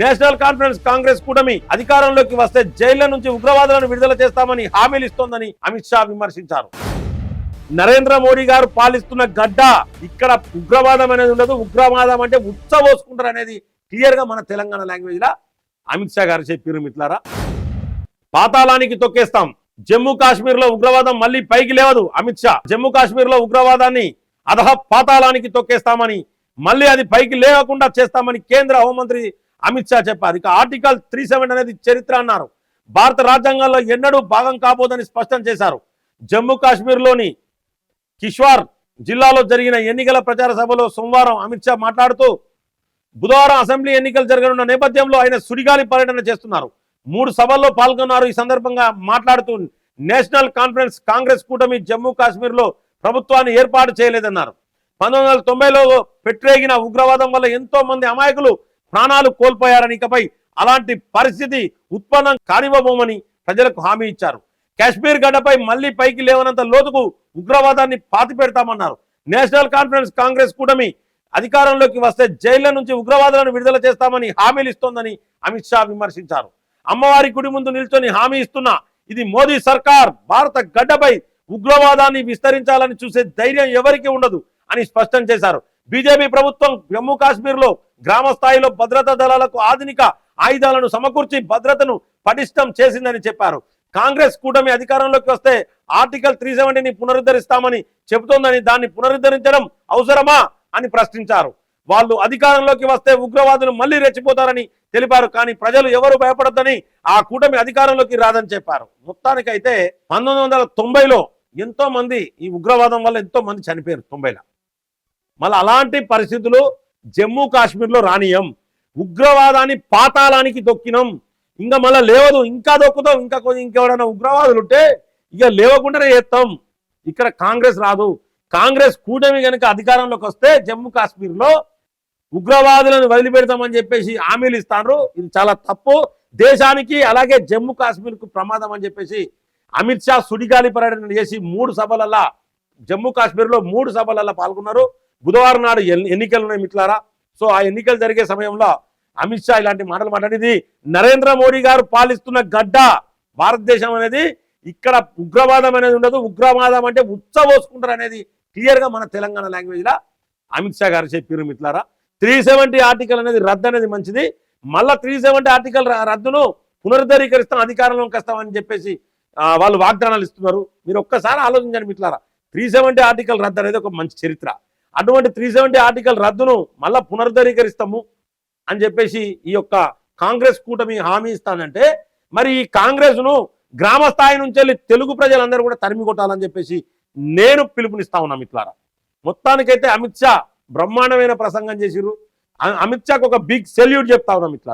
National conference Congress కూటమి అధికారంలోకి వస్తే జైళ్ళ నుంచి ఉగ్రవాదులను విడుదల చేస్తామని హామీలు ఇస్తోందని అమిత్ షా విమర్శించారు. నరేంద్ర మోడీ గారు పాలిస్తున్న గడ్డ ఇక్కడ ఉగ్రవాదం అనేది ఉండదు. ఉగ్రవాదం అంటే ఉచ్చబోసుకుంటారు అనేది క్లియర్గా మన తెలంగాణ లాంగ్వేజ్ లా అమిత్ షా గారు చెప్పారు మిట్లారా పాతాళానికి తొక్కేస్తాం. జమ్మూ కాశ్మీర్లో ఉగ్రవాదం మళ్ళీ పైకి లేవదు అమిత్ షా. జమ్మూ కాశ్మీర్లో ఉగ్రవాదాన్ని అధహ పాతాళానికి తొక్కేస్తామని మళ్ళీ అది పైకి లేవకుండా చేస్తామని కేంద్ర హోంమంత్రి అమిత్ షా చెప్పారు. ఇక ఆర్టికల్ త్రీ అనేది చరిత్ర అన్నారు. భారత రాజ్యాంగంలో ఎన్నడూ భాగం కాబోదని స్పష్టం చేశారు. జమ్మూ కాశ్మీర్లోని కిష్వార్ జిల్లాలో జరిగిన ఎన్నికల ప్రచార సభలో సోమవారం అమిత్ షా మాట్లాడుతూ బుధవారం అసెంబ్లీ ఎన్నికలు జరగనున్న నేపథ్యంలో ఆయన సుడిగాలి పర్యటన చేస్తున్నారు. మూడు సభల్లో పాల్గొన్నారు. ఈ సందర్భంగా మాట్లాడుతూ నేషనల్ కాన్ఫరెన్స్ కాంగ్రెస్ కూటమి జమ్మూ కాశ్మీర్లో ప్రభుత్వాన్ని ఏర్పాటు చేయలేదన్నారు. పంతొమ్మిది వందల తొంభైలో పెట్టరేగిన ఉగ్రవాదం వల్ల ఎంతో మంది అమాయకులు ప్రాణాలు కోల్పోయారని ఇకపై అలాంటి పరిస్థితి ఉత్పన్నం కానివ్వబోమని ప్రజలకు హామీ ఇచ్చారు. కాశ్మీర్ గడ్డపై మళ్ళీ పైకి లేవనంత లోతుకు ఉగ్రవాదాన్ని పాతి పెడతామన్నారు. నేషనల్ కాన్ఫరెన్స్ కాంగ్రెస్ కూటమి అధికారంలోకి వస్తే జైళ్ళ నుంచి ఉగ్రవాదులను విడుదల చేస్తామని హామీలు ఇస్తోందని అమిత్ షా విమర్శించారు. అమ్మవారి గుడి ముందు నిల్చొని హామీ ఇస్తున్న ఇది మోదీ సర్కార్ భారత గడ్డపై ఉగ్రవాదాన్ని విస్తరించాలని చూసే ధైర్యం ఎవరికీ ఉండదు అని స్పష్టం చేశారు. బీజేపీ ప్రభుత్వం జమ్మూ కాశ్మీర్లో గ్రామ స్థాయిలో భద్రతా దళాలకు ఆధునిక ఆయుధాలను సమకూర్చి భద్రతను పటిష్టం చేసిందని చెప్పారు. కాంగ్రెస్ కూటమి అధికారంలోకి వస్తే ఆర్టికల్ త్రీ సెవెంటీని పునరుద్ధరిస్తామని చెబుతోందని దాన్ని పునరుద్ధరించడం అవసరమా అని ప్రశ్నించారు. వాళ్ళు అధికారంలోకి వస్తే ఉగ్రవాదులు మళ్ళీ రెచ్చిపోతారని తెలిపారు. కానీ ప్రజలు ఎవరు భయపడద్దని ఆ కూటమి అధికారంలోకి రాదని చెప్పారు. మొత్తానికైతే పంతొమ్మిది వందల తొంభైలో ఎంతో మంది ఈ ఉగ్రవాదం వల్ల ఎంతో మంది చనిపోయారు తొంభైలో. మళ్ళీ అలాంటి పరిస్థితులు జమ్మూ కాశ్మీర్లో రానియం. ఉగ్రవాదాన్ని పాతాళానికి దొక్కినం. ఇంకా మళ్ళీ లేవదు ఇంకా దొక్కుతాం ఇంకా కొంచెం ఇంకెవడైనా ఉగ్రవాదులు ఉంటే ఇక లేవకుండానే చేస్తాం. ఇక్కడ కాంగ్రెస్ రాదు. కాంగ్రెస్ కూటమి కనుక అధికారంలోకి వస్తే జమ్మూ కాశ్మీర్లో ఉగ్రవాదులను వదిలిపెడతామని చెప్పేసి హామీలు ఇస్తాను ఇది చాలా తప్పు. దేశానికి అలాగే జమ్మూ కాశ్మీర్కు ప్రమాదం అని చెప్పేసి అమిత్ షా సుడిగాలి పర్యటన చేసి మూడు సభలల్లా జమ్మూ కాశ్మీర్లో మూడు సభలల్లా పాల్గొన్నారు. బుధవారం నాడు ఎన్నికలు ఉన్నాయి మిట్లారా సో ఆ ఎన్నికలు జరిగే సమయంలో అమిత్ షా ఇలాంటి మాటలు మాట్లాడేది నరేంద్ర మోడీ గారు పాలిస్తున్న గడ్డ భారతదేశం అనేది ఇక్కడ ఉగ్రవాదం అనేది ఉండదు. ఉగ్రవాదం అంటే ఉచ్చబోసుకుంటారు అనేది క్లియర్గా మన తెలంగాణ లాంగ్వేజ్లో అమిత్ షా గారు చెప్పారు మిట్లారా త్రీ సెవెంటీ ఆర్టికల్ అనేది రద్దు అనేది మంచిది. మళ్ళీ త్రీ సెవెంటీ ఆర్టికల్ రద్దును పునరుద్ధరీకరిస్తాం అధికారంలోకి వస్తామని చెప్పేసి వాళ్ళు వాగ్దానాలు ఇస్తున్నారు. మీరు ఒక్కసారి ఆలోచించండి మిట్లారా త్రీ సెవెంటీ ఆర్టికల్ రద్దు అనేది ఒక మంచి చరిత్ర. అటువంటి త్రీ సెవెంటీ ఆర్టికల్ రద్దును మళ్ళా పునరుద్ధరీకరిస్తాము అని చెప్పేసి ఈ యొక్క కాంగ్రెస్ కూటమి హామీ ఇస్తానంటే మరి ఈ కాంగ్రెస్ను గ్రామ స్థాయి నుంచి వెళ్ళి తెలుగు ప్రజలందరూ కూడా తరిమి కొట్టాలని చెప్పేసి నేను పిలుపునిస్తా ఉన్నా మిట్లారా మొత్తానికైతే అమిత్ షా బ్రహ్మాండమైన ప్రసంగం చేసిర్రు. అమిత్ షాకు ఒక బిగ్ సెల్యూట్ చెప్తా ఉన్నా మిత్రులారా.